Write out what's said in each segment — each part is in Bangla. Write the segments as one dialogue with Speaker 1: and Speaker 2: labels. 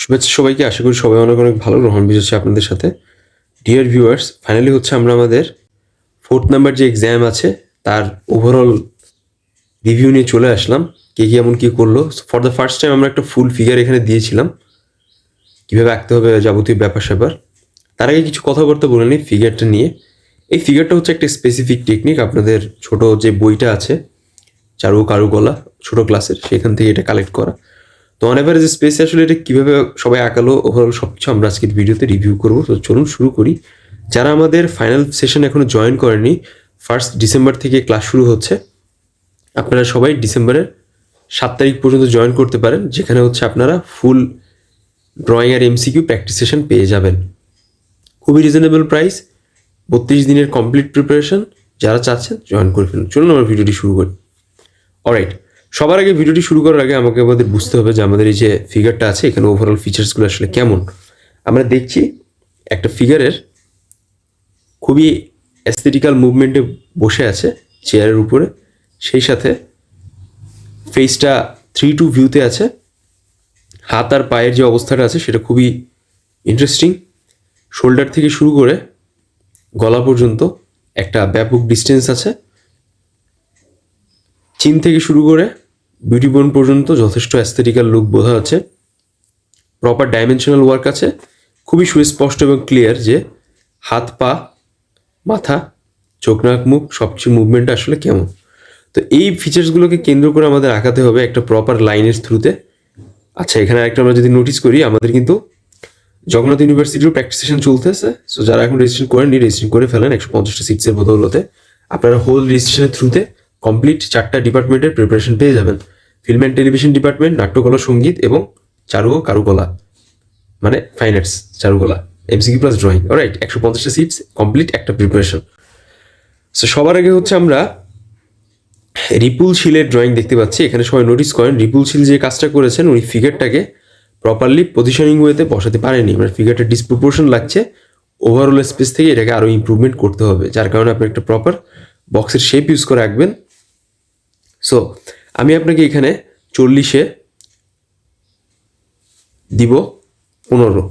Speaker 1: শুভেচ্ছা সবাইকে, আশা করি সবাই অনেক অনেক ভালো। গ্রহণ বিশেষ আপনাদের সাথে। ডিয়ার ভিউয়ার্স ফাইনালি হচ্ছে আমরা আমাদের ফোর্থ নাম্বার যে এক্সাম আছে, তার ওভারঅল রিভিউ নিয়ে চলে আসলাম। কে কী, এমন কী করল? ফর দ্য ফার্স্ট টাইম আমরা একটা ফুল ফিগার এখানে দিয়েছিলাম। কীভাবে আঁকতে হবে যাবতীয় ব্যাপার স্যাপার। তার আগে কিছু কথাবার্তা বলে নিই ফিগারটা নিয়ে। এই ফিগারটা হচ্ছে একটা স্পেসিফিক টেকনিক আপনাদের ছোট যে বইটা আছে, চারু কারুকলা ছোট ক্লাসের সেখান থেকে এটা কালেক্ট করা। তো অন এভারেজ স্পেসে আসলে এটা কীভাবে সবাই আঁকালো? ওভারঅল সব কিছু আমরা আজকের ভিডিওতে রিভিউ করব। তো চলুন শুরু করি। যারা আমাদের ফাইনাল সেশন এখনও জয়েন করেনি ফার্স্ট ডিসেম্বর থেকে ক্লাস শুরু হচ্ছে, আপনারা সবাই ডিসেম্বরের সাত তারিখ পর্যন্ত জয়েন করতে পারেন, যেখানে হচ্ছে আপনারা ফুল ড্রয়িং আর এমসিকিউ প্র্যাকটিস সেশন পেয়ে যাবেন। খুবই রিজনেবল প্রাইস বত্রিশ দিনের কমপ্লিট প্রিপারেশন যারা চাচ্ছেন জয়েন করে ফেলুন। চলুন আমরা ভিডিওটি শুরু করি। অলরাইট সবার আগে ভিডিওটি শুরু করার আগে আমাকে আমাদের বুঝতে হবে যে আমাদের এই যে ফিগারটা আছে, এখানে ওভারঅল ফিচার্সগুলো আসলে কেমন? আমরা দেখছি একটা ফিগারের খুবই অ্যাস্থেটিক্যাল মুভমেন্টে বসে আছে চেয়ারের উপরে। সেই সাথে ফেসটা থ্রি টু ভিউতে আছে। হাত আর পায়ের যে অবস্থাটা আছে, সেটা খুবই ইন্টারেস্টিং শোল্ডার থেকে শুরু করে গলা পর্যন্ত একটা ব্যাপক ডিস্টেন্স আছে। চিন থেকে শুরু করে বিউটি বোন পর্যন্ত যথেষ্ট অ্যাস্থেটিক্যাল লুক বোঝা যাচ্ছে। প্রপার ডাইমেনশনাল ওয়ার্ক আছে। খুবই সুস্পষ্ট এবং ক্লিয়ার যে হাত, পা, মাথা, চোখ, নাক, মুখ সব কিছু মুভমেন্ট আসলে কেমন। তো এই ফিচার্সগুলোকে কেন্দ্র করে আমাদের আঁকাতে হবে একটা প্রপার লাইনের থ্রুতে আচ্ছা এখানে একটা আমরা যদি নোটিস করি, আমাদের কিন্তু জগন্নাথ ইউনিভার্সিটির প্র্যাকটিস সেশন চলতেছে। সো যারা এখন রেজিস্ট্রেশন করেননি রেজিস্ট্রেশন করে ফেলেন একশো পঞ্চাশটা সিটসের বদৌলতে। আপনারা হোল রেজিস্ট্রেশনের থ্রুতে কমপ্লিট চারটা ডিপার্টমেন্টের প্রিপারেশন পেয়ে যাবেন। ফিল্ম অ্যান্ড টেলিভিশন ডিপার্টমেন্ট নাট্যকলা, সংগীত এবং চারু ও কারুকলা মানে ফাইন আর্টস চারুকলা এমসিকিউ প্লাস ড্রয়িং রাইট একশো পঞ্চাশটা সিটস কমপ্লিট একটা প্রিপারেশন সো সবার আগে হচ্ছে আমরা রিপুল শিলের ড্রয়িং দেখতে পাচ্ছি। এখানে সবাই নোটিস করেন, রিপুল শিল যে কাজটা করেছেন, উনি ফিগারটাকে প্রপারলি পজিশনিং ওয়েতে বসাতে পারেনি মানে ফিগারটা ডিসপ্রপোর্শন লাগছে। ওভারঅল স্পেস থেকে এটাকে আরও ইমপ্রুভমেন্ট করতে হবে। যার কারণে আপনি একটা প্রপার বক্সের শেপ ইউজ করে রাখবেন। সো আমি আপনাকে এখানে চল্লিশে দিব পনেরো।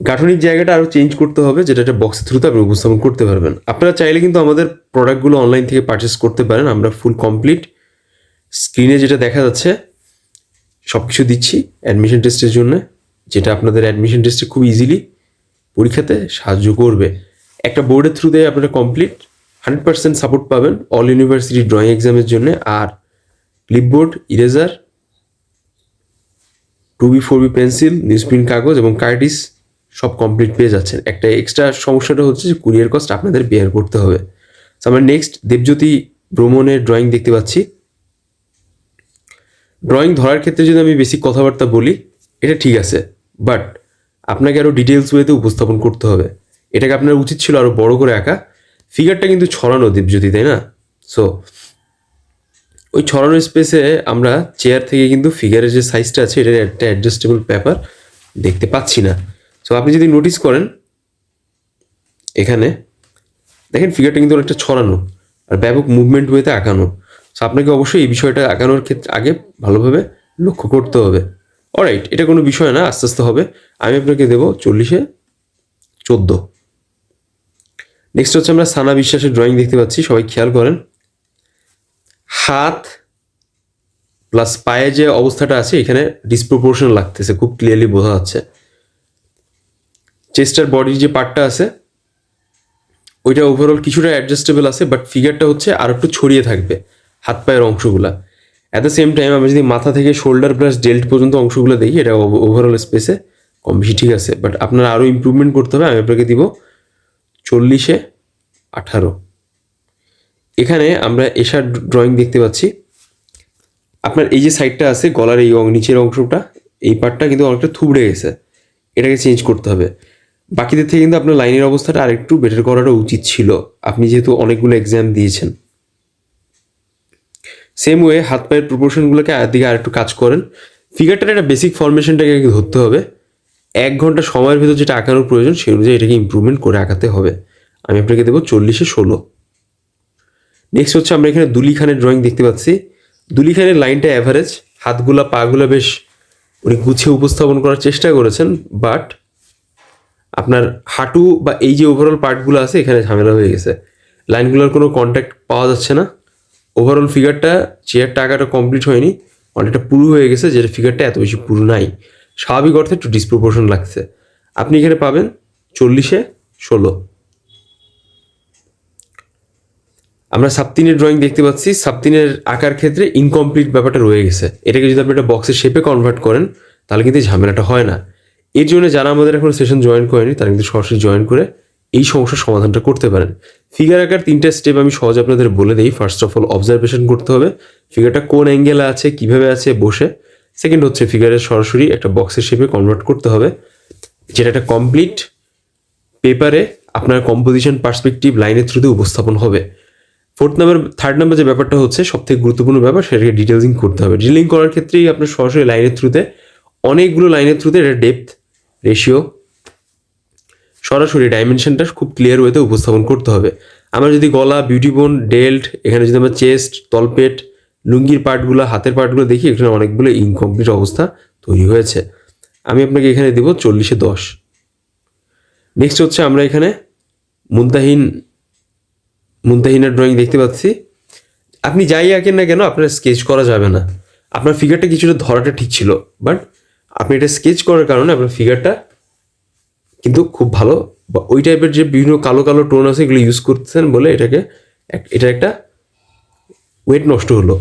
Speaker 1: গাঠনিক জায়গাটা আরও চেঞ্জ করতে হবে, যেটা একটা বক্সের থ্রুতে আপনি উপস্থাপন করতে পারবেন। আপনারা চাইলে কিন্তু আমাদের প্রোডাক্টগুলো অনলাইন থেকে পারচেস করতে পারেন। আমরা ফুল কমপ্লিট স্ক্রিনে যেটা দেখা যাচ্ছে সব কিছু দিচ্ছি অ্যাডমিশন টেস্টের জন্য, যেটা আপনাদের অ্যাডমিশন টেস্টে খুব ইজিলি পরীক্ষাতে সাহায্য করবে। একটা বোর্ডের থ্রুতে আপনারা কমপ্লিট হান্ড্রেড পার্সেন্ট সাপোর্ট পাবেন অল ইউনিভার্সিটি ড্রয়িং এক্সামের জন্য আর clipboard eraser two B four B pencil, newsprint, কাগজ এবং কার্টিস সব কমপ্লিট পেয়ে যাচ্ছেন। একটা এক্সট্রা সমস্যাটা হচ্ছে যে কুরিয়ার কস্ট আপনাদের বেয়ার করতে হবে। আমরা নেক্সট দেবজ্যোতি ভ্রমণের ড্রয়িং দেখতে পাচ্ছি। ড্রয়িং ধরার ক্ষেত্রে যদি আমি বেশি কথাবার্তা বলি, এটা ঠিক আছে বাট আপনাকে আরও ডিটেলস ওয়েতে উপস্থাপন করতে হবে। এটাকে আপনার উচিত ছিল আরও বড় করে আঁকা। ফিগারটা কিন্তু ছড়ানো দেবজ্যোতি তাই না? সো ওই ছড়ানো স্পেসে আমরা চেয়ার থেকে কিন্তু ফিগারের যে সাইজটা আছে, এটার একটা অ্যাডজাস্টেবল পেপার দেখতে পাচ্ছি না। সো আপনি যদি নোটিস করেন, এখানে দেখেন ফিগারটা কিন্তু অনেকটা ছড়ানো আর ব্যাপক মুভমেন্ট ওয়েতে আঁকানো। সো আপনাকে অবশ্যই এই বিষয়টা আঁকানোর ক্ষেত্রে আগে ভালোভাবে লক্ষ্য করতে হবে। অলরাইট এটা কোনো বিষয় না, আস্তে আস্তে হবে। আমি আপনাকে দেবো চল্লিশে চোদ্দ। নেক্সট হচ্ছে আমরা সানা বিশ্বাসের ড্রয়িং দেখতে পাচ্ছি, সবাই খেয়াল করেন। হাত প্লাস পায়ে যে অবস্থাটা আছে, এখানে ডিসপ্রপোর্শন লাগতেছে, খুব ক্লিয়ারলি বোঝা যাচ্ছে। চেস্টার বডির যে পার্টটা আছে, ওইটা ওভারঅল কিছুটা অ্যাডজাস্টেবল আছে বাট ফিগারটা হচ্ছে আর একটু ছড়িয়ে থাকবে, হাত পায়ের অংশগুলা। অ্যাট দ্য সেম টাইম আমি যদি মাথা থেকে শোল্ডার প্লাস ডেল্ট পর্যন্ত অংশগুলো দেখি, এটা ওভারঅল স্পেসে কম বেশি ঠিক আছে বাট আপনার আরও ইমপ্রুভমেন্ট করতে হবে, আমি আপনাকে দিব চল্লিশে আঠারো। এখানে আমরা এশার ড্রয়িং দেখতে পাচ্ছি। আপনার এই যে সাইডটা আছে, গলার এই নিচের অংশটা, এই পার্টটা কিন্তু অনেকটা থুবড়ে গেছে। এটাকে চেঞ্জ করতে হবে। বাকিদের থেকে কিন্তু আপনার লাইনের অবস্থাটা আরেকটু বেটার করাটা উচিত ছিল। আপনি যেহেতু অনেকগুলো এক্সাম দিয়েছেন। সেম ওয়ে হাত পায়ের প্রপোর্শনগুলোকে আর দিকে আরেকটু কাজ করেন। ফিগারটার একটা বেসিক ফরমেশনটাকে ধরতে হবে। এক ঘণ্টা সময়ের ভেতর যেটা আঁকানোর প্রয়োজন, সেই অনুযায়ী এটাকে ইম্প্রুভমেন্ট করে আঁকাতে হবে। আমি আপনাকে দেবো চল্লিশে ষোলো। নেক্সট হচ্ছে আমরা এখানে দুলি খানের ড্রয়িং দেখতে পাচ্ছি। দুলি খানের লাইনটা অ্যাভারেজ হাতগুলা, পাগুলা বেশ উনি গুছিয়ে উপস্থাপন করার চেষ্টা করেছেন বাট আপনার হাঁটু বা এই যে ওভারঅল পার্টগুলো আছে, এখানে ঝামেলা হয়ে গেছে। লাইনগুলোর কোনো কন্ট্যাক্ট পাওয়া যাচ্ছে না। ওভারঅল ফিগারটা চেয়ারটা আঁকাটা কমপ্লিট হয়নি। অনেকটা পুরু হয়ে গেছে, যেটা ফিগারটা এত বেশি পুরু নাই। স্বাভাবিক অর্থে একটু ডিসপ্রপোর্শন লাগছে। আপনি এখানে পাবেন চল্লিশে ষোলো। আমরা সাবতিনের ড্রয়িং দেখতে পাচ্ছি। সাবতিনের আঁকার ক্ষেত্রে ইনকমপ্লিট ব্যাপারটা রয়ে গেছে। এটাকে যদি আপনি একটা বক্সের শেপে কনভার্ট করেন, তাহলে কিন্তু ঝামেলাটা হয় না। এর জন্য যারা আমাদের এখন সেশন জয়েন করেনি, তারা কিন্তু সরাসরি জয়েন করে এই সমস্যার সমাধানটা করতে পারেন। ফিগার আঁকার তিনটা স্টেপ আমি সহজে আপনাদের বলে দিই। ফার্স্ট অফ অল অবজারভেশন করতে হবে। ফিগারটা কোন অ্যাঙ্গেলে আছে, কীভাবে আছে, বসে। সেকেন্ড হচ্ছে ফিগারের সরাসরি একটা বক্সের শেপে কনভার্ট করতে হবে, যেটা একটা কমপ্লিট পেপারে আপনার কম্পোজিশন পার্সপেক্টিভ লাইনের থ্রুতে উপস্থাপন হবে। ফোর্থ নাম্বার থার্ড নাম্বার যে ব্যাপারটা হচ্ছে সব থেকে গুরুত্বপূর্ণ ব্যাপার, সেটাকে ডিটেলসিং করতে হবে। ডিটেলিং করার ক্ষেত্রেই আপনার সরাসরি লাইনের থ্রুতে অনেকগুলো লাইনের থ্রুতে এটা ডেপথ রেশিও সরাসরি ডাইমেনশনটা খুব ক্লিয়ার ওয়েতে উপস্থাপন করতে হবে। আমরা যদি গলা বিউটি বোন ডেল্ট এখানে যদি আমরা চেস্ট তলপেট লুঙ্গির পার্টগুলো, হাতের পার্টগুলো দেখি, এখানে অনেকগুলো ইনকমপ্লিট অবস্থা তৈরি হয়েছে। আমি আপনাকে এখানে দেবো চল্লিশে দশ। নেক্সট হচ্ছে আমরা এখানে মুন্তাহিন, মুন্তাহিনের ড্রয়িং দেখতে পাচ্ছি। আপনি যাই আঁকেন না কেন, আপনার স্কেচ করা যাবে না। আপনার ফিগারটা কিছুটা ধরাটা ঠিক ছিল বাট আপনি এটা স্কেচ করার কারণে আপনার ফিগারটা কিন্তু খুব ভালো। বা ওই টাইপের যে বিভিন্ন কালো কালো টোন আছে, এগুলো ইউজ করতেছেন বলে এটাকে এটা একটা ওয়েট নষ্ট হলো।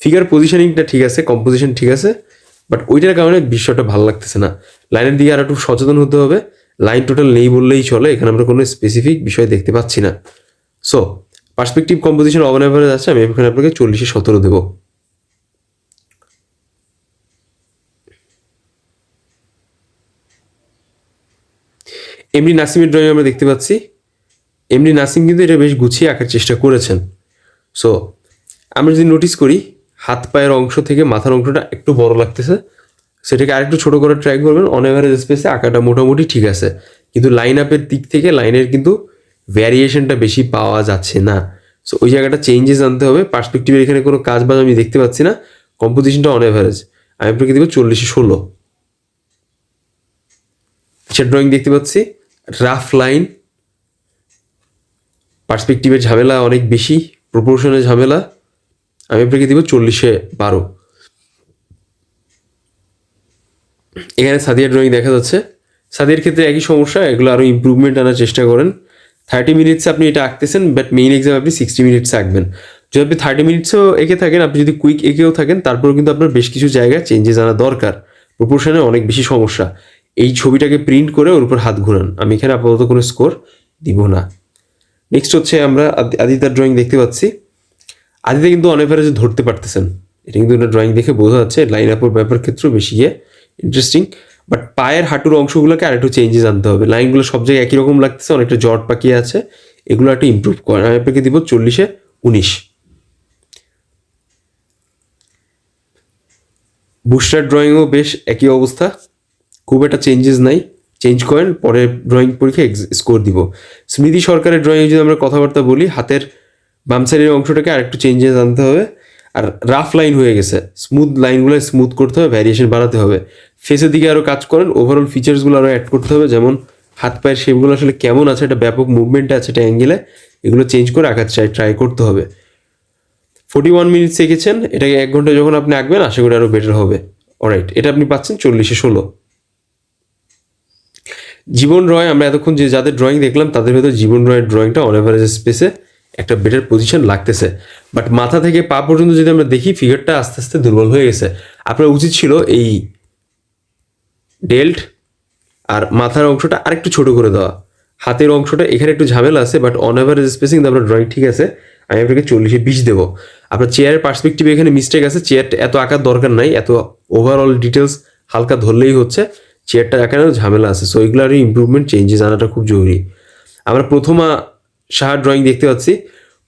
Speaker 1: ফিগার পজিশনিংটা ঠিক আছে কম্পোজিশন ঠিক আছে বাট ওইটার কারণে বিষয়টা ভালো লাগতেছে না। লাইনের দিকে আর একটু সচেতন হতে হবে। লাইন টোটাল নেই বললেই চলে, এখানে আমরা কোনো স্পেসিফিক বিষয় দেখতে পাচ্ছি না। So perspective composition on average আছে, আমি এখানে আপনাকে চল্লিশে সতেরো দেবো। এমনি নাসিমের ড্রয়িং আমরা দেখতে পাচ্ছি। এমনি নাসিম কিন্তু এটা বেশ গুছিয়ে আঁকার চেষ্টা করেছেন। সো আমরা যদি নোটিস করি হাত পায়ের অংশ থেকে মাথার অংশটা একটু বড় লাগতেছে। সেটাকে আরেকটু ছোট করে ট্রাই করবেন। অন এভারেজ স্পেসে আঁকাটা মোটামুটি ঠিক আছে। কিন্তু লাইন আপের দিক থেকে লাইনের কিন্তু ভ্যারিয়েশনটা বেশি পাওয়া যাচ্ছে না। সো ওই জায়গাটা চেঞ্জেস আনতে হবে। পার্সপেক্টিভের এখানে কোনো কাজ বাজ আমি দেখতে পাচ্ছি না। কম্পোজিশনটা অন এভারেজ আমি আপনাকে দেবো চল্লিশে ষোলো। সে ড্রয়িং দেখতে পাচ্ছি। রাফ লাইন পার্সপেক্টিভের ঝামেলা অনেক বেশি। প্রপোর্শনের ঝামেলা। আমি আপনাকে দিব চল্লিশে বারো। এখানে সাদিয়া ড্রয়িং দেখা যাচ্ছে। সাদিয়ার ক্ষেত্রে একই সমস্যা, এগুলো আরও ইমপ্রুভমেন্ট আনার চেষ্টা করেন। থার্টি মিনিটসে আপনি এটা আঁকতেছেন বাট মেইন এক্সাম আপনি সিক্সটি মিনিটসে আঁকবেন। যদি আপনি থার্টি মিনিটসেও এঁকে থাকেন, আপনি যদি কুইক এঁকেও থাকেন, তারপরেও কিন্তু আপনার বেশ কিছু জায়গায় চেঞ্জেস আনা দরকার। প্রপোর্শনে অনেক বেশি সমস্যা। এই ছবিটাকে প্রিন্ট করে ওর উপর হাত ঘুরান। আমি এখানে আপাতত কোনো স্কোর দিব না। নেক্সট হচ্ছে আমরা আদি- আদিতার ড্রয়িং দেখতে পাচ্ছি। আদিতে কিন্তু অন এভারেজে ধরতে পারতেছেন। এটা কিন্তু একটা ড্রয়িং দেখে বোঝা যাচ্ছে লাইন আপের ব্যাপার ক্ষেত্রেও বেশি গিয়ে ইন্টারেস্টিং বাট পায়ের হাঁটুর অংশগুলোকে আরেকটু চেঞ্জেস আনতে হবে। লাইনগুলো সব জায়গায় একই রকম লাগতেছে, অনেকটা জট পাকিয়ে আছে। এগুলো একটু ইমপ্রুভ করেন। আমি আপনাকে দিব চল্লিশে উনিশ। বুস্টার ড্রয়িংও বেশ একই অবস্থা। খুব একটা চেঞ্জেস নাই। চেঞ্জ করেন, পরে ড্রয়িং পরীক্ষা স্কোর দিব। স্মৃতি সরকারের ড্রয়িং যদি আমরা কথাবার্তা বলি, হাতের বাম সাইডের অংশটাকে আরেকটু চেঞ্জেস আনতে হবে। আর রাফ লাইন হয়ে গেছে। স্মুথ লাইনগুলো স্মুথ করতে হবে ভ্যারিয়েশন বাড়াতে হবে। ফেসের দিকে আরও কাজ করেন ওভারঅল ফিচার্সগুলো আরও অ্যাড করতে হবে। যেমন হাত পায়ের শেপগুলো আসলে কেমন আছে, একটা ব্যাপক মুভমেন্ট আছে একটা অ্যাঙ্গেলে এগুলো চেঞ্জ করে আঁকার চাই ট্রাই করতে হবে। ফোর্টি ওয়ান মিনিটস এঁকেছেন, এটাকে এক ঘণ্টা যখন আপনি আঁকবেন, আশা করি আরও বেটার হবে। অলরাইট এটা আপনি পাচ্ছেন চল্লিশে ষোলো। জীবন রয়, আমরা এতক্ষণ যে যাদের ড্রয়িং দেখলাম, তাদের ভেতর জীবন রয়ের ড্রয়িংটা অন এভারেজ স্পেসে একটা বেটার পজিশন লাগতেছে। বাট মাথা থেকে পা পর্যন্ত যদি আমরা দেখি ফিগারটা আস্তে আস্তে দুর্বল হয়ে গেছে। আপনার উচিত ছিল এই ডেল্ট আর মাথার অংশটা আরেকটু ছোট করে দেওয়া। হাতের অংশটা এখানে একটু ঝামেলা আছে বাট অন এভারেজ স্পেসিং আপনার ড্রয়িং ঠিক আছে, আমি আপনাকে চল্লিশে বিশ দেবো। আপনার চেয়ারের পার্সপেক্টিভ এখানে মিস্টেক আছে চেয়ারটা এত আঁকার দরকার নাই, এত ওভারঅল ডিটেলস হালকা ধরলেই হচ্ছে চেয়ারটা আঁকানোর ঝামেলা আছে। সো এগুলোর ইমপ্রুভমেন্ট চেঞ্জেস আনাটা খুব জরুরি। আমরা প্রথমা সাহার ড্রয়িং দেখতে পাচ্ছি।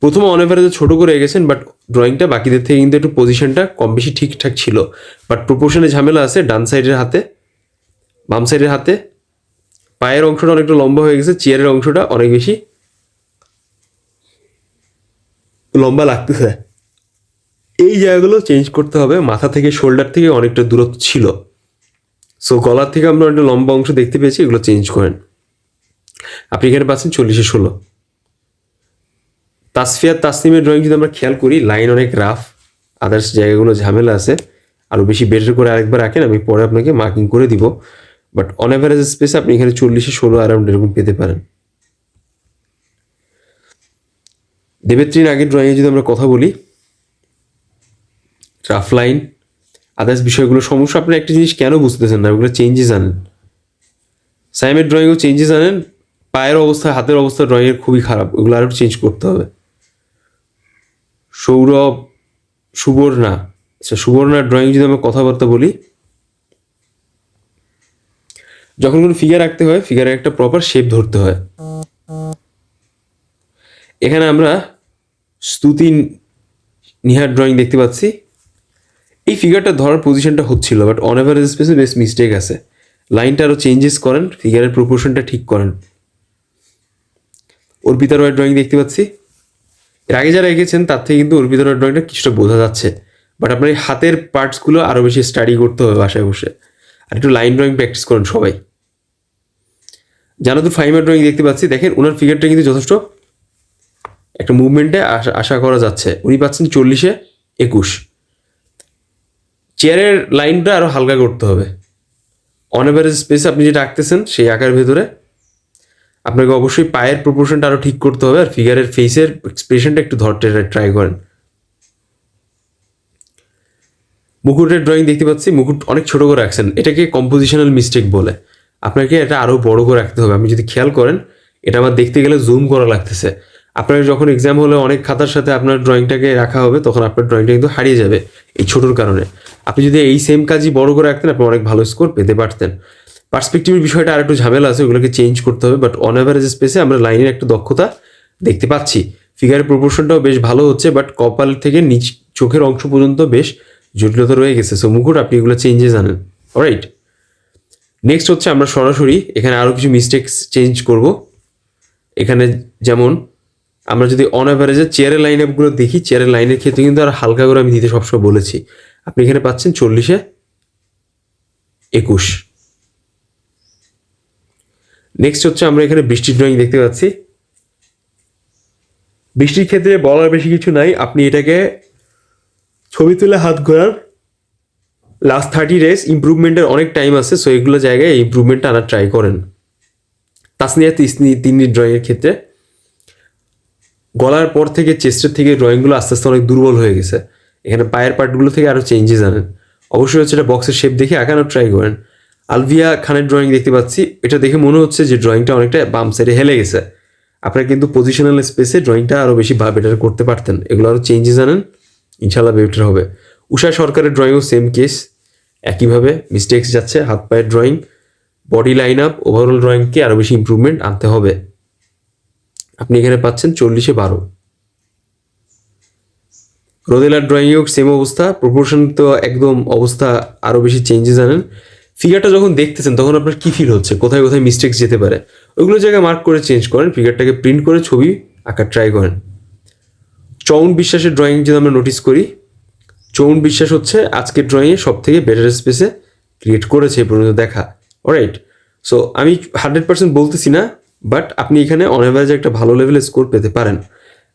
Speaker 1: প্রথমে অন এভারেজে ছোটো করে এগেছেন বাট ড্রয়িংটা বাকিদের থেকে কিন্তু একটু পজিশনটা কম বেশি ঠিকঠাক ছিল। বাট প্রপোর্শনে ঝামেলা আছে ডান সাইডের হাতে, বাম সাইডের হাতে। পায়ের অংশটা অনেকটা লম্বা হয়ে গেছে চেয়ারের অংশটা অনেক বেশি লম্বা লাগতেছে। এই জায়গাগুলো চেঞ্জ করতে হবে, মাথা থেকে শোল্ডার থেকে অনেকটা দূরত্ব ছিল। সো গলার থেকে আমরা একটা লম্বা অংশ দেখতে পেয়েছি, এগুলো চেঞ্জ করেন। আপনি এখানে পাচ্ছেন চল্লিশে ষোলো। তাসফিয়া, তাসনিমের ড্রয়িং যদি আমরা খেয়াল করি লাইন অনেক রাফ আদার্স জায়গাগুলো ঝামেলা আছে আরও বেশি বেটার করে আরেকবার রাখেন আমি পরে আপনাকে মার্কিং করে দিব। বাট অন অ্যাভারেজ স্পেসে আপনি এখানে চল্লিশে ষোলো অ্যারাউন্ড এরকম পেতে পারেন। দেবেত্রীর আগের ড্রয়িংয়ে যদি আমরা কথা বলি রাফ লাইন আদার্স বিষয়গুলো, সমস্যা, আপনি একটা জিনিস কেন বুঝতেছেন না, ওগুলো চেঞ্জেস আনেন। সাইমের ড্রয়িংও চেঞ্জেস আনেন, পায়ের অবস্থা, হাতের অবস্থা ড্রয়িংয়ের খুবই খারাপ ওগুলো আরও চেঞ্জ করতে হবে। সৌরভ সুবর্ণা আচ্ছা সুবর্ণার ড্রয়িং যদি আমরা কথাবার্তা বলি, যখন কোনো ফিগার আঁকতে হয় ফিগারের একটা প্রপার শেপ ধরতে হয়। এখানে আমরা স্তুতি নিহার ড্রয়িং দেখতে পাচ্ছি। এই ফিগারটা ধরার পজিশনটা হচ্ছিল বাট অন অ্যাভারেজ স্পেসে বেশ মিস্টেক আছে। লাইনটা আরও চেঞ্জেস করেন ফিগারের প্রপোর্শনটা ঠিক করেন। অর্পিতা রয়ের ড্রয়িং দেখতে পাচ্ছি। এর আগে যারা এঁকেছেন, তার থেকে কিন্তু অর্পিতা রয়ের ড্রয়িংটা কিছুটা বোঝা যাচ্ছে। বাট আপনার এই হাতের পার্টসগুলো আরও বেশি স্টাডি করতে হবে বাসায় বসে। আর একটু লাইন ড্রয়িং প্র্যাকটিস করেন সবাই। জানাতুর ফাইমার ড্রয়িং দেখতে পাচ্ছি। দেখেন ওনার ফিগারটা কিন্তু যথেষ্ট একটা মুভমেন্টে আশা আশা করা যাচ্ছে। উনি পাচ্ছেন চল্লিশে একুশ। চেয়ারের লাইনটা আরও হালকা করতে হবে। অন অ্যাভারেজ স্পেস আপনি যেটা আঁকতেছেন, সেই আঁকার ভেতরে আপনাকে অবশ্যই পায়ের প্রপোর্শনটা আরও ঠিক করতে হবে আর ফিগারের ফেসের এক্সপ্রেশনটা একটু ধরতে ট্রাই করেন। মুকুটের ড্রয়িং দেখতে পাচ্ছি, মুকুট অনেক ছোট করে রাখছেন। এটাকে কম্পোজিশনাল মিস্টেক বলে। আপনাকে এটা আরও বড় করে রাখতে হবে। আপনি যদি খেয়াল করেন, এটা আমার দেখতে গেলে জুম করা লাগতেছে। আপনার যখন এক্সাম হলে অনেক খাতার সাথে আপনার ড্রয়িংটাকে রাখা হবে, তখন আপনার ড্রয়িংটা কিন্তু হারিয়ে যাবে এই ছোটোর কারণে। আপনি যদি এই সেম কাজই বড় করে রাখতেন, আপনি অনেক ভালো স্কোর পেতে পারতেন। পার্সপেক্টিভের বিষয়টা আর একটু ঝামেলা আছে, ওগুলোকে চেঞ্জ করতে হবে বাট অন অ্যাভারেজ স্পেসে আমরা লাইনের একটা দক্ষতা দেখতে পাচ্ছি। ফিগারের প্রপোর্শনটাও বেশ ভালো হচ্ছে বাট কপাল থেকে নিচ চোখের অংশ পর্যন্ত বেশ জটিলতা রয়ে গেছে। সো মুকুট, আপনি এগুলো চেঞ্জে জানেন রাইট নেক্সট হচ্ছে আমরা সরাসরি এখানে আরও কিছু মিস্টেকস চেঞ্জ করব। এখানে যেমন আমরা যদি অন অ্যাভারেজে চেয়ারের লাইন আপগুলো দেখি চেয়ারের লাইনের ক্ষেত্রে কিন্তু আর হালকা করে আমি দিতে সবসময় বলেছি। আপনি এখানে পাচ্ছেন চল্লিশে একুশ। নেক্সট হচ্ছে আমরা এখানে বৃষ্টির ড্রয়িং দেখতে পাচ্ছি। বৃষ্টির ক্ষেত্রে বলার বেশি কিছু নাই। আপনি এটাকে ছবি তুলে হাত ঘোরার লাস্ট থার্টি ডেজ ইম্প্রুভমেন্টের অনেক টাইম আছে সো এগুলো জায়গায় ইম্প্রুভমেন্টটা আনার ট্রাই করেন। তাসনিয়া তিসনি তিন্নির ড্রয়িংয়ের ক্ষেত্রে। গলার পর থেকে চেস্টের থেকে ড্রয়িংগুলো আস্তে আস্তে অনেক দুর্বল হয়ে গেছে। এখানে পায়ের পার্টগুলো থেকে আরও চেঞ্জেস আনেন। অবশ্যই হচ্ছে এটা বক্সের শেপ দেখে আঁকানোর ট্রাই করেন। আলভিয়া খানের ড্রয়িং দেখতে পাচ্ছি। এটা দেখে মনে হচ্ছে যে ড্রয়িংটা অনেকটা বাম সাইডে হেলে গেছে। আপনারা কিন্তু পজিশনাল স্পেসে ড্রয়িংটা আরও বেশি বেটার করতে পারতেন। এগুলো আরও চেঞ্জেস আনেন ইনশাল্লাহ বেটার হবে। উষা সরকারের ড্রয়িংও সেম কেস একইভাবে মিস্টেক্স যাচ্ছে, হাত পায়ের drawing body line up overall ড্রয়িংকে আরও বেশি ইম্প্রুভমেন্ট আনতে হবে। আপনি এখানে পাচ্ছেন চল্লিশে বারো। রোদেলার ড্রয়িংয়েও সেম অবস্থা। প্রপোর্শন তো একদম অবস্থা আরও বেশি চেঞ্জেস আনেন। ফিগারটা যখন দেখতেছেন, তখন আপনার কী ফিল হচ্ছে? কোথায় কোথায় মিস্টেক্স যেতে পারে? ওইগুলো জায়গায় মার্ক করে চেঞ্জ করেন ফিগারটাকে প্রিন্ট করে ছবি আঁকার ট্রাই করেন। চৌন বিশ্বাসের ড্রয়িং যদি আমরা নোটিস করি, চৌন বিশ্বাস হচ্ছে আজকের ড্রয়িংয়ে সব থেকে বেটার স্পেসে ক্রিয়েট করেছে এ পর্যন্ত দেখা। রাইট সো আমি হান্ড্রেড পার্সেন্ট বলতেছি না বাট আপনি এখানে অন একটা ভালো লেভেলের স্কোর পেতে পারেন।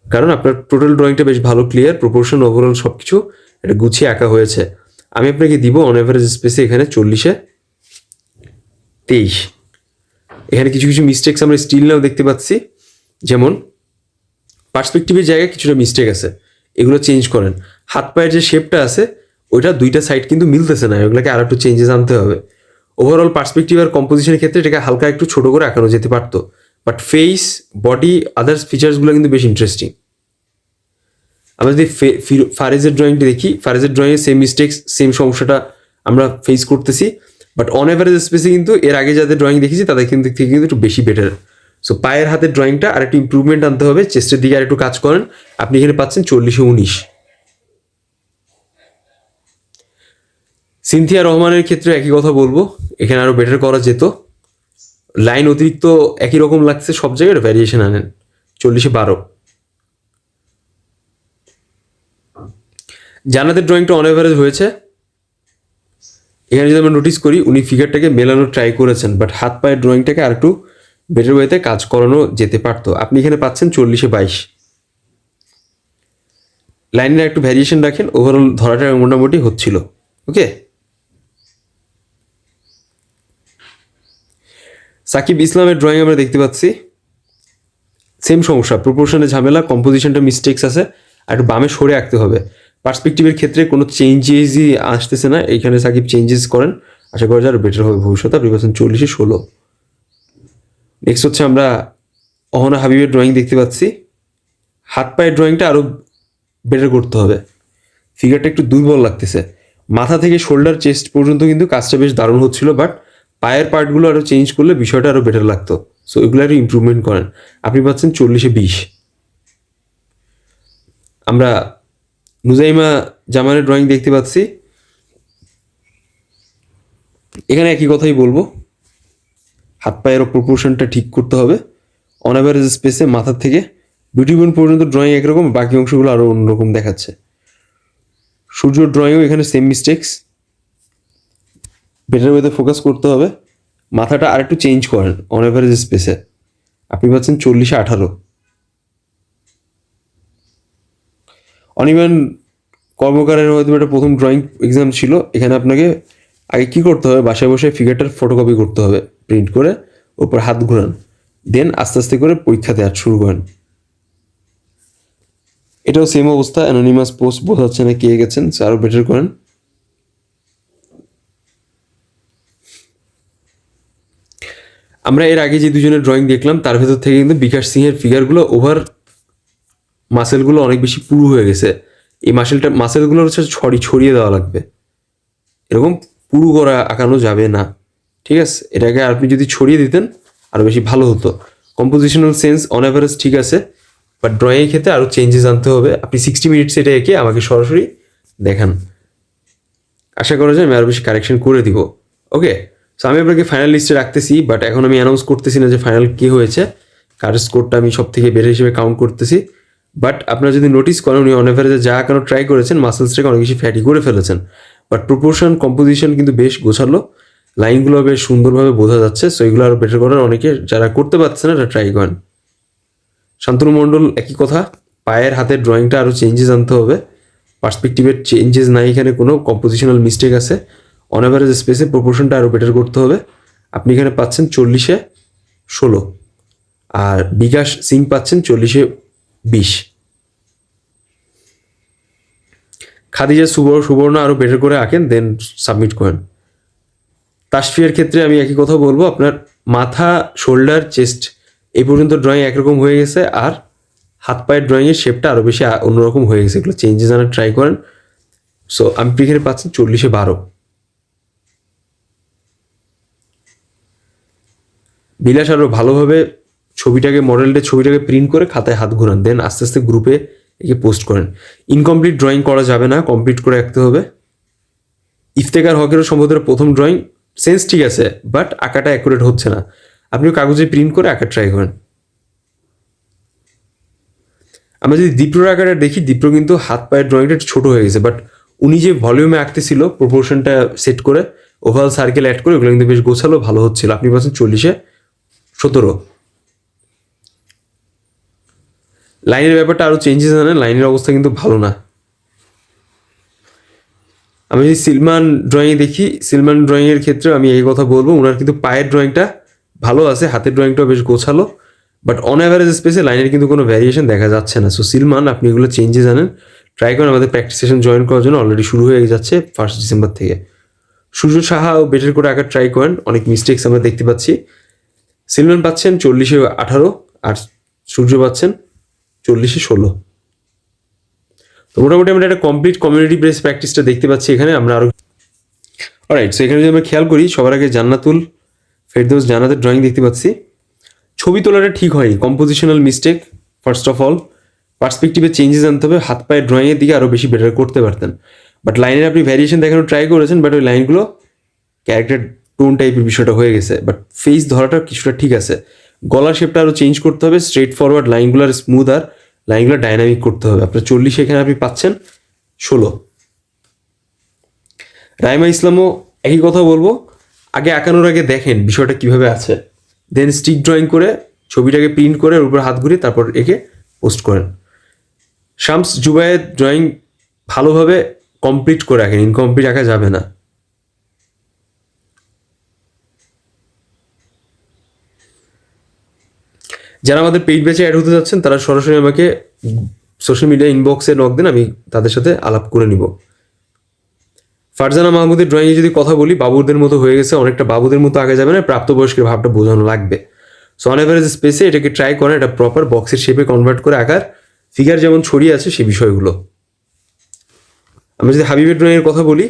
Speaker 1: কারণ আপনার টোটাল ড্রয়িংটা বেশ ভালো ক্লিয়ার প্রপোর্শন ওভারঅল সব কিছু এটা গুছিয়ে আঁকা হয়েছে। আমি আপনাকে দিব অন অ্যাভারেজ স্পেসে এখানে চল্লিশে তেইশ। এখানে কিছু কিছু মিস্টেকস আমরা স্টিল নাও দেখতে পাচ্ছি। যেমন পার্সপেক্টিভের জায়গায় কিছুটা মিস্টেক আছে। এগুলো চেঞ্জ করেন। হাত পায়ের যে শেপটা আছে, ওইটা দুইটা সাইড কিন্তু মিলতেছে না। এগুলোকে আর একটু চেঞ্জেস আনতে হবে। ওভারঅল পার্সপেক্টিভ আর কম্পোজিশনের ক্ষেত্রে এটাকে হালকা একটু ছোটো করে আঁকানো যেতে পারতো। বাট ফেস বডি আদার্স ফিচার্সগুলো কিন্তু বেশ ইন্টারেস্টিং আমরা যদি ফারেজের ড্রয়িংটি দেখি, ফারেজের ড্রয়িংয়ে সেম মিস্টেক্স সেম সমস্যাটা আমরা ফেস করতেছি। বাট অন অ্যাভারেজ স্পেসে কিন্তু এর আগে যাদের ড্রয়িং দেখেছি, তাদের কিন্তু থেকে কিন্তু একটু বেশি বেটার সো পায়ের হাতের ড্রয়িংটা আর একটু ইম্প্রুভমেন্ট আনতে হবে চেস্টের দিকে আর একটু কাজ করেন। আপনি এখানে পাচ্ছেন চল্লিশে উনিশ। সিনথিয়া রহমানের ক্ষেত্রে একই কথা বলব, এখানে আরও বেটার করা যেত। লাইন অতিরিক্ত একই রকম লাগছে সব জায়গায় ভ্যারিয়েশন আনেন। চল্লিশে বারো। জানাতের ড্রয়িংটা অন অ্যাভারেজ হয়েছে। এখানে যদি আমরা নোটিস করি, উনি ফিগারটাকে মেলানোর ট্রাই করেছেন বাট হাত পায়ের ড্রয়িংটাকে আর একটু বেটার ওয়েতে কাজ করানো যেতে পারতো। আপনি এখানে পাচ্ছেন চল্লিশে বাইশ। লাইনের একটু ভ্যারিয়েশন রাখেন ওভারঅল ধরাটা মোটামুটি হচ্ছিল ওকে সাকিব ইসলামের ড্রয়িং আমরা দেখতে পাচ্ছি সেম সমস্যা প্রপোর্শনের ঝামেলা কম্পোজিশনটা মিস্টেক্স আছে, আর একটু বামে সরে আঁকতে হবে। পার্সপেক্টিভের ক্ষেত্রে কোনো চেঞ্জেসই আসতেছে না। এইখানে সাকিব চেঞ্জেস করেন। আশা করা যায় আরও বেটার হবে ভবিষ্যতে। আপনি পাচ্ছেন চল্লিশে ষোলো। নেক্সট হচ্ছে আমরা অহনা হাবিবের ড্রয়িং দেখতে পাচ্ছি। হাত পায়ের ড্রয়িংটা আরও বেটার করতে হবে। ফিগারটা একটু দুর্বল লাগতেছে। মাথা থেকে শোল্ডার চেস্ট পর্যন্ত কিন্তু কাজটা বেশ দারুণ হচ্ছিল বাট পায়ের পার্টগুলো আরও চেঞ্জ করলে বিষয়টা আরও বেটার লাগতো। সো এগুলো একটু ইম্প্রুভমেন্ট করেন। আপনি পাচ্ছেন চল্লিশে বিশ। আমরা নুজাইমা জামানের ড্রয়িং দেখতে পাচ্ছি। এখানে একই কথাই বলব। হাত পায়ের প্রপোর্শনটা ঠিক করতে হবে। অন অ্যাভারেজ স্পেসে মাথার থেকে দুটি বোন পর্যন্ত ড্রয়িং একরকম, বাকি অংশগুলো আরও অন্যরকম দেখাচ্ছে। সূর্য ড্রয়িংও এখানে সেম মিস্টেক্স বেটার ওয়েতে ফোকাস করতে হবে। মাথাটা আর একটু চেঞ্জ করেন অন অ্যাভারেজ স্পেসে আপনি পাচ্ছেন চল্লিশে আঠারো। অনিমান কর্মকারের হয়তো একটা প্রথম ড্রয়িং এক্সাম ছিল, এখানে আপনাকে আগে কী করতে হবে? বাসায় বসে ফিগারটার ফটোকপি করতে হবে প্রিন্ট করে ওপর হাত ঘোরান। দেন আস্তে আস্তে করে পরীক্ষা দেওয়া শুরু করেন। এটাও সেম অবস্থা অ্যানোনিমাস পোস্ট বোঝাচ্ছে না কে গেছেন সে আরও বেটার করেন। আমরা এর আগে যে দুজনের ড্রয়িং দেখলাম, তার ভেতর থেকে কিন্তু বিকাশ সিংয়ের ফিগারগুলো ওভার মাসেলগুলো অনেক বেশি পুরু হয়ে গেছে। এই মাসেলটা মাসেলগুলো হচ্ছে ছড়ি ছড়িয়ে দেওয়া লাগবে। এরকম পুরু করা আঁকানো যাবে না। ঠিক আছে? এটাকে আপনি যদি ছড়িয়ে দিতেন আরও বেশি ভালো হতো। কম্পোজিশনাল সেন্স অন অ্যাভারেজ ঠিক আছে বাট ড্রয়িংয়ের ক্ষেত্রে আরও চেঞ্জেস আনতে হবে। আপনি সিক্সটি মিনিটস এটা এঁকে আমাকে সরাসরি দেখান। আশা করা যায় আমি আরও বেশি কারেকশন করে দিব। ওকে সো আমি আপনাকে ফাইনাল লিস্টে রাখতেছি বাট এখন আমি অ্যানাউন্স করতেছি না যে ফাইনাল কী হয়েছে। কার স্কোরটা আমি সব থেকে বেটার হিসেবে কাউন্ট করতেছি। বাট আপনারা যদি নোটিস করেন, উনি অন অ্যাভারেজে যা কেন ট্রাই করেছেন মাসেলসটাকে অনেক বেশি ফ্যাটি করে ফেলেছেন। বাট প্রপোর্শন কম্পোজিশন কিন্তু বেশ গোছালো। লাইনগুলো বেশ সুন্দরভাবে বোঝা যাচ্ছে। সো এগুলো আরও বেটার করার অনেকে যারা করতে পারছে না এটা ট্রাই করেন। শান্তনু মণ্ডল, একই কথা। পায়ের হাতের ড্রয়িংটা আরও চেঞ্জেস আনতে হবে। পার্সপেক্টিভের চেঞ্জেস নাই, এখানে কোনো কম্পোজিশনাল মিস্টেক আছে। অন স্পেসে প্রপোর্শনটা আরও বেটার করতে হবে। আপনি এখানে পাচ্ছেন চল্লিশে ষোলো। আর বিকাশ সিং পাচ্ছেন চল্লিশে বিশ। খাদিজা সুবর্ণ সুবর্ণ আরও বেটার করে আঁকেন দেন সাবমিট করেন। তাসফিয়ার ক্ষেত্রে আমি একই কথা বলব, আপনার মাথা শোল্ডার চেস্ট এই পর্যন্ত ড্রয়িং একরকম হয়ে গেছে, আর হাত পায়ের ড্রয়িংয়ের শেপটা আরও বেশি অন্যরকম হয়ে গেছে, এগুলো চেঞ্জেস আনার ট্রাই করেন। সো আমি এখানে পাচ্ছি চল্লিশে বারো। বিলাস আরও ভালোভাবে ছবিটাকে, মডেলটা ছবিটাকে প্রিন্ট করে খাতায় হাত ঘোরান দেন আস্তে আস্তে গ্রুপে একে পোস্ট করেন। ইনকমপ্লিট ড্রয়িং করা যাবে না কমপ্লিট করে রাখতে হবে। ইফতেকার হকেরও সম্ভবত প্রথম ড্রয়িং সেন্স ঠিক আছে বাট আঁকাটা অ্যাকুরেট হচ্ছে না। আপনিও কাগজে প্রিন্ট করে আঁকা ট্রাই করেন। আমরা যদি দীপ্রর আঁকাটা দেখি দীপ্র কিন্তু হাত পায়ের ড্রয়িংটা ছোট হয়ে গেছে বাট উনি যে ভলিউমে আঁকতেছিল প্রপোর্শনটা সেট করে ওভাল সার্কেল অ্যাড করে, ওগুলো কিন্তু বেশ গোছালো, ভালো হচ্ছিল। আপনি বলছেন চল্লিশে, সতেরো। লাইনের ব্যাপারটা আরও চেঞ্জেস আনে লাইনের অবস্থা কিন্তু ভালো না। আমি যদি সিলমান ড্রয়িং দেখি। সিলমান ড্রয়িংয়ের ক্ষেত্রে আমি এই কথা বলব ওনার কিন্তু পায়ের ড্রয়িংটা ভালো আছে, হাতের ড্রয়িংটাও বেশ গোছালো বাট অন অ্যাভারেজ স্পেসে লাইনের কিন্তু কোনো ভ্যারিয়েশন দেখা যাচ্ছে না। সো সিলমান, আপনি এগুলো চেঞ্জেস আনেন ট্রাই করেন, আমাদের প্র্যাকটিস সেশন জয়েন করার জন্য অলরেডি শুরু হয়ে যাচ্ছে ফার্স্ট ডিসেম্বর থেকে। সূর্য সাহা ও বেটার করে আঁকার ট্রাই করেন, অনেক মিস্টেক্স আমরা দেখতে পাচ্ছি। সিলমান পাচ্ছেন চল্লিশে আঠারো, আর সূর্য পাচ্ছেন চল্লিশে ষোলো। তো মোটামুটি আমরা একটা কমপ্লিট কমিউনিটি বেস প্র্যাকটিসটা দেখতে পাচ্ছি এখানে, আমরা আরও রাইট সো এখানে যদি আমরা খেয়াল করি, সবার আগে জান্নাতুল ফেরদৌস জান্নাতের ড্রয়িং দেখতে পাচ্ছি। ছবি তোলাটা ঠিক হয়নি compositional mistake first of all পার্সপেক্টিভে changes আনতে হবে, হাত পায়ের ড্রয়িংয়ের দিকে আরও বেশি বেটার করতে পারতেন। বাট লাইনের আপনি ভ্যারিয়েশন দেখানোর ট্রাই করেছেন বাট ওই লাইনগুলো ক্যারেক্টার টোন টাইপের বিষয়টা হয়ে গেছে। বাট ফেস ধরাটা কিছুটা ঠিক আছে। গলার শেপটা আরও চেঞ্জ করতে হবে স্ট্রেট ফরওয়ার্ড লাইনগুলো আর স্মুথ আর লাইনগুলো ডাইনামিক করতে হবে। আপনার চল্লিশ এখানে আপনি পাচ্ছেন ষোলো। রাইমা ইসলামও একই কথা বলব। আগে আঁকানোর আগে দেখেন বিষয়টা কীভাবে আছে। দেন স্টিক ড্রয়িং করে ছবিটাকে প্রিন্ট করে উপর হাত ঘুরিয়ে তারপর একে পোস্ট করেন। শামস জুবায়ের ড্রয়িং ভালোভাবে কমপ্লিট করে রাখেন। ইনকমপ্লিট আঁকা যাবে না। যারা আমাদের পেইড ব্যাচে অ্যাড হতে যাচ্ছেন, তারা সরাসরি আমাকে সোশ্যাল মিডিয়া ইনবক্সে নক দেন, আমি তাদের সাথে আলাপ করে নিব। ফারজানা মাহমুদের ড্রয়িংয়ে যদি কথা বলি, বাবুদের মতো হয়ে গেছে, অনেকটা বাবুদের মতো আগে যাবে না, প্রাপ্তবয়স্কের ভাবটা বোঝানো লাগবে। সো অন এভারেজ স্পেসে এটাকে ট্রাই করেন এটা প্রপার বক্সের শেপে কনভার্ট করে আকার ফিগার যেমন ছড়িয়ে আছে সেই বিষয়গুলো। আমি যদি হাবিবের ড্রয়িংয়ের কথা বলি,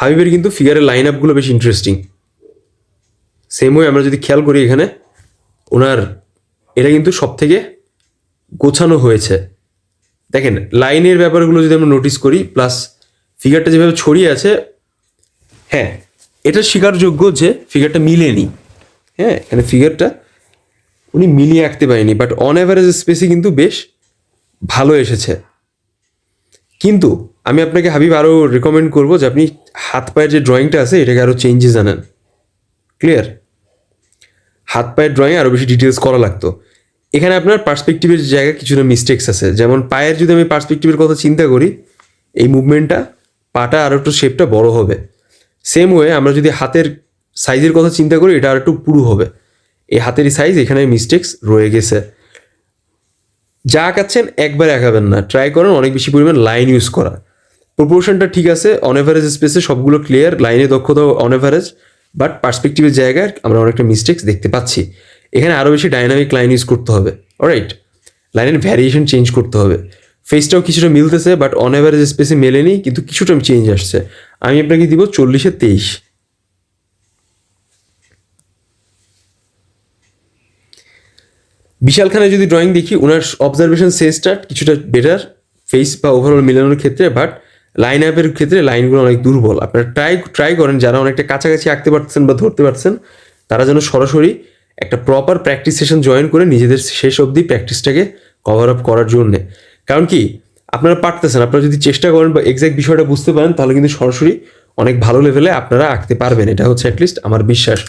Speaker 1: হাবিবের কিন্তু ফিগারের লাইন আপগুলো বেশ ইন্টারেস্টিং সেম ওয়ে আমরা যদি খেয়াল করি এখানে ওনার, এটা কিন্তু সব থেকে গোছানো হয়েছে। দেখেন, লাইনের ব্যাপারগুলো যদি আমরা নোটিস করি প্লাস ফিগারটা যেভাবে ছড়িয়ে আছে হ্যাঁ এটা স্বীকারযোগ্য যে ফিগারটা মিলেনি। হ্যাঁ এখানে ফিগারটা উনি মিলিয়ে আঁকতে পারেনি বাট অন অ্যাভারেজ স্পেসে কিন্তু বেশ ভালো এসেছে। কিন্তু আমি আপনাকে হাবিব আরও রেকমেন্ড করব যে আপনি হাত পায়ের যে ড্রয়িংটা আছে, এটাকে আরও চেঞ্জেস আনেন। ক্লিয়ার হাত পায়ের ড্রয়িং আরও বেশি ডিটেলস করা লাগতো। এখানে আপনার পার্সপেক্টিভের জায়গায় কিছুটা মিস্টেক্স আছে। যেমন পায়ের যদি আমি পার্সপেক্টিভের কথা চিন্তা করি, এই মুভমেন্টটা পাটা আরও একটু শেপটা বড় হবে। সেম ওয়ে আমরা যদি হাতের সাইজের কথা চিন্তা করি, এটা আর একটু পুরু হবে। এই হাতের সাইজ এখানে মিস্টেক্স রয়ে গেছে। যা আঁকাচ্ছেন একবার আঁকাবেন না। ট্রাই করেন, অনেক বেশি পরিমাণ লাইন ইউজ করা প্রপোর্শনটা ঠিক আছে অন এভারেজ স্পেসে সবগুলো ক্লিয়ার লাইনে দক্ষতা অন এভারেজ বাট পার্সপেক্টিভের জায়গায় আমরা অনেকটা মিস্টেক্স দেখতে পাচ্ছি। এখানে আরও বেশি ডাইনামিক লাইন ইউজ করতে হবে। রাইট লাইনের ভ্যারিয়েশন চেঞ্জ করতে হবে। ফেসটাও কিছুটা মিলতেছে বাট অন এভারেজ স্পেসে মেলেনি, কিন্তু কিছুটা চেঞ্জ আসছে। আমি আপনাকে দিব চল্লিশে তেইশ। বিশাল খানের যদি ড্রয়িং দেখি ওনার অবজারভেশন সেন্সটা কিছুটা বেটার ফেস বা ওভারঅল মেলানোর ক্ষেত্রে বাট লাইন আপের ক্ষেত্রে লাইনগুলো অনেক দুর্বল। আপনারা ট্রাই ট্রাই করেন যারা অনেকটা কাছাকাছি আঁকতে পারছেন বা ধরতে পারছেন, তারা যেন সরাসরি একটা প্রপার প্র্যাকটিস সেশন জয়েন করে নিজেদের শেষ অবধি প্র্যাকটিসটাকে কভার আপ করার জন্যে। কারণ কি? আপনারা পারতেছেন, আপনারা যদি চেষ্টা করেন বা এক্স্যাক্ট বিষয়টা বুঝতে পারেন, তাহলে কিন্তু সরাসরি অনেক ভালো লেভেলে আপনারা আঁকতে পারবেন। এটা হচ্ছে অ্যাটলিস্ট আমার বিশ্বাস।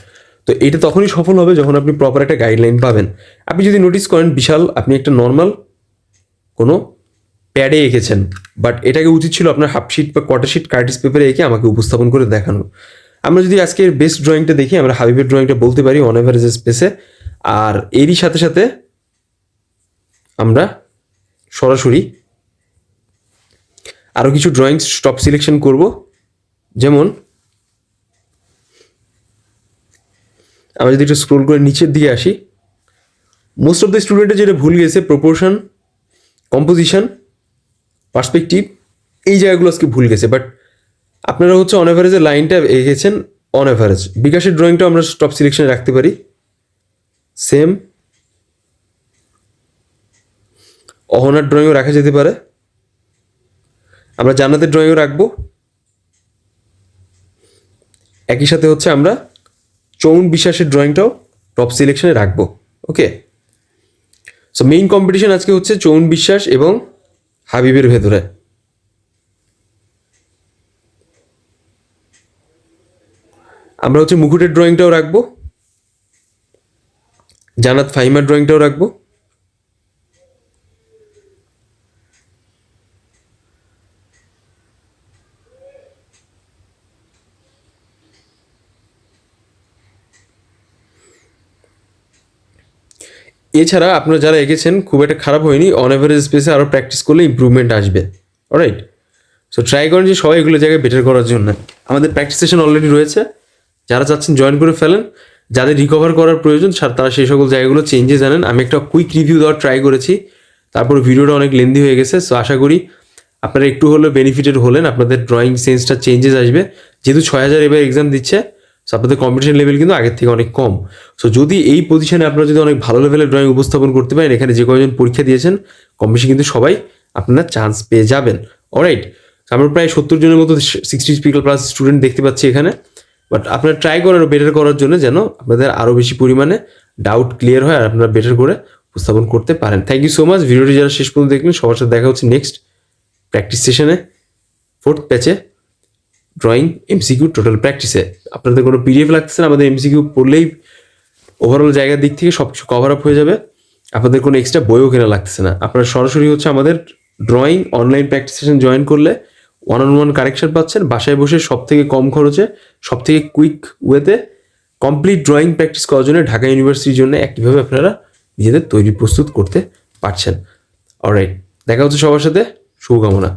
Speaker 1: তো এটা তখনই সফল হবে যখন আপনি প্রপার একটা গাইডলাইন পাবেন। আপনি যদি নোটিস করেন, বিশাল, আপনি একটা নর্মাল কোনো প্যাডে এঁকেছেন। বাট এটাকে উচিত ছিল আপনার হাফ শিট বা কোয়ার্টার শিট কার্টিস পেপারে এঁকে আমাকে উপস্থাপন করে দেখানো। আমরা যদি আজকের বেস্ট ড্রয়িংটা দেখি, আমরা হাবিবের ড্রয়িংটা বলতে পারি অন এভারেজ স্পেসে আর এরই সাথে সাথে আমরা সরাসরি আরও কিছু ড্রয়িং স্টপ সিলেকশন করব। যেমন, আমরা যদি একটু স্ক্রোল করে নিচের দিকে আসি। মোস্ট অফ দ্য স্টুডেন্টের যেটা ভুল গেছে প্রপোর্শন কম্পোজিশন পার্সপেক্টিভ, এই জায়গাগুলো আজকে ভুল গেছে বাট আপনারা হচ্ছে অন অ্যাভারেজে লাইনটা এঁকেছেন অন অ্যাভারেজ বিকাশের ড্রয়িংটাও আমরা স্টপ সিলেকশনে রাখতে পারি। সেম অহনার ড্রয়িংও রাখা যেতে পারে। আমরা জান্নাতের ড্রয়িংও রাখব। একই সাথে হচ্ছে আমরা চৌন বিশ্বাসের ড্রয়িংটাও টপ সিলেকশনে রাখব। ওকে সো মেইন কম্পিটিশন আজকে হচ্ছে চৌন বিশ্বাস এবং হাবিবের ভেতরে। আমরা হচ্ছে মুকুটের ড্রয়িংটাও রাখব জানাত ফাইমার ড্রয়িংটাও রাখব। এছাড়া আপনারা যারা এঁকেছেন, খুব একটা খারাপ হয়নি। অন অ্যাভারেজ স্পেসে আরও প্র্যাকটিস করলে ইম্প্রুভমেন্ট আসবে। রাইট সো ট্রাই করেন যে সবাই এগুলো জায়গায় বেটার করার জন্য। আমাদের প্র্যাকটিস সেশন অলরেডি রয়েছে। যারা চাচ্ছেন জয়েন করে ফেলেন, যাদের রিকভার করার প্রয়োজন তারা সেই সকল জায়গাগুলো চেঞ্জে জানেন আমি একটা কুইক রিভিউ দেওয়ার ট্রাই করেছি। তারপর ভিডিওটা অনেক লেন্দি হয়ে গেছে। সো আশা করি আপনারা একটু হলেও বেনিফিটেড হলেন। আপনাদের ড্রয়িং সেন্সটা চেঞ্জেস আসবে। যেহেতু ছয় হাজার এবার এক্সাম দিচ্ছে সো আপনাদের কম্পিটিশন লেভেল কিন্তু আগের থেকে অনেক কম। সো যদি এই পজিশনে আপনারা যদি অনেক ভালো লেভেলের ড্রয়িং উপস্থাপন করতে পারেন, এখানে যে কয়জন পরীক্ষা দিয়েছেন কম্পিটিশন কিন্তু সবাই আপনারা চান্স পেয়ে যাবেন। অলরাইট আমরা প্রায় সত্তর জনের মতো সিক্সটি স্পিকার প্লাস স্টুডেন্ট দেখতে পাচ্ছি এখানে। বাট আপনারা ট্রাই করেন বেটার করার জন্য যেন আপনাদের আরও বেশি পরিমাণে ডাউট ক্লিয়ার হয় আর আপনারা বেটার করে উপস্থাপন করতে পারেন। থ্যাংক ইউ সো মাচ ভিডিওটি যারা শেষ পর্যন্ত দেখলেন, সবার সাথে দেখা হচ্ছে নেক্সট প্র্যাকটিস সেশনে ফোর্থ প্যাচে ড্রয়িং এমসিকিউ টোটাল প্র্যাকটিসে আপনাদের কোনো পিডিএফ লাগতেছে না, আমাদের এমসিকিউ পড়লেই ওভারঅল জায়গার দিক থেকে সব কিছু কভার আপ হয়ে যাবে। আপনাদের কোনো এক্সট্রা বইও কেনা লাগতেছে না। আপনারা সরাসরি হচ্ছে আমাদের drawing online practice session join করলে ওয়ান অন ওয়ান কারেকশন পাচ্ছেন। বাসায় বসে সব থেকে কম খরচে সব থেকে কুইক ওয়েতে কমপ্লিট ড্রয়িং প্র্যাকটিস করার জন্য ঢাকা ইউনিভার্সিটির জন্য একইভাবে আপনারা নিজেদের তৈরি প্রস্তুত করতে পারছেন। অলরাইট দেখা হচ্ছে সবার সাথে। শুভকামনা।